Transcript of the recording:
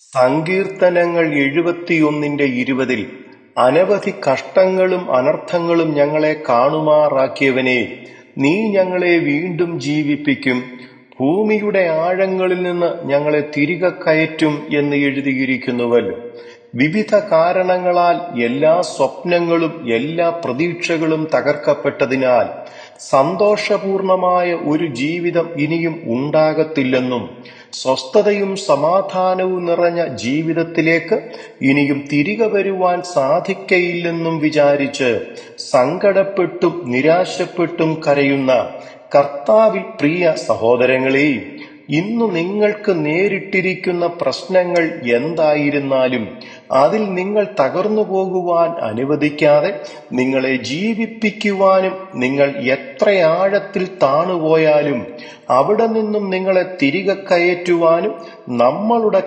സങ്കീർത്തനങ്ങൾ എഴുപത്തിയൊന്നിന്റെ ഇരുപതിൽ അനവധി കഷ്ടങ്ങളും അനർത്ഥങ്ങളും ഞങ്ങളെ കാണുമാറാക്കിയവനെ നീ ഞങ്ങളെ വീണ്ടും ജീവിപ്പിക്കും. ഭൂമിയുടെ ആഴങ്ങളിൽ നിന്ന് ഞങ്ങളെ തിരികെ കയറ്റും എന്ന് എഴുതിയിരിക്കുന്നുവല്ലോ. വിവിധ കാരണങ്ങളാൽ എല്ലാ സ്വപ്നങ്ങളും എല്ലാ പ്രതീക്ഷകളും തകർക്കപ്പെട്ടതിനാൽ സന്തോഷപൂർണമായ ഒരു ജീവിതം ഇനിയും ഉണ്ടാകത്തില്ലെന്നും സ്വസ്ഥതയും സമാധാനവും നിറഞ്ഞ ജീവിതത്തിലേക്ക് ഇനിയും തിരികെ വരുവാൻ സാധിക്കയില്ലെന്നും വിചാരിച്ച് സങ്കടപ്പെട്ടും നിരാശപ്പെട്ടും കരയുന്ന കർത്താവിൽ പ്രിയ സഹോദരങ്ങളെ ഇന്നു നിങ്ങൾക്ക് നേരിട്ടിരിക്കുന്ന പ്രശ്നങ്ങൾ എന്തായിരുന്നാലും അതിൽ നിങ്ങൾ തകർന്നു പോകുവാൻ അനുവദിക്കാതെ നിങ്ങളെ ജീവിപ്പിക്കുവാനും നിങ്ങൾ എത്ര ആഴത്തിൽ താണുപോയാലും അവിടെ നിന്നും നിങ്ങളെ തിരികെ കയറ്റുവാനും നമ്മളുടെ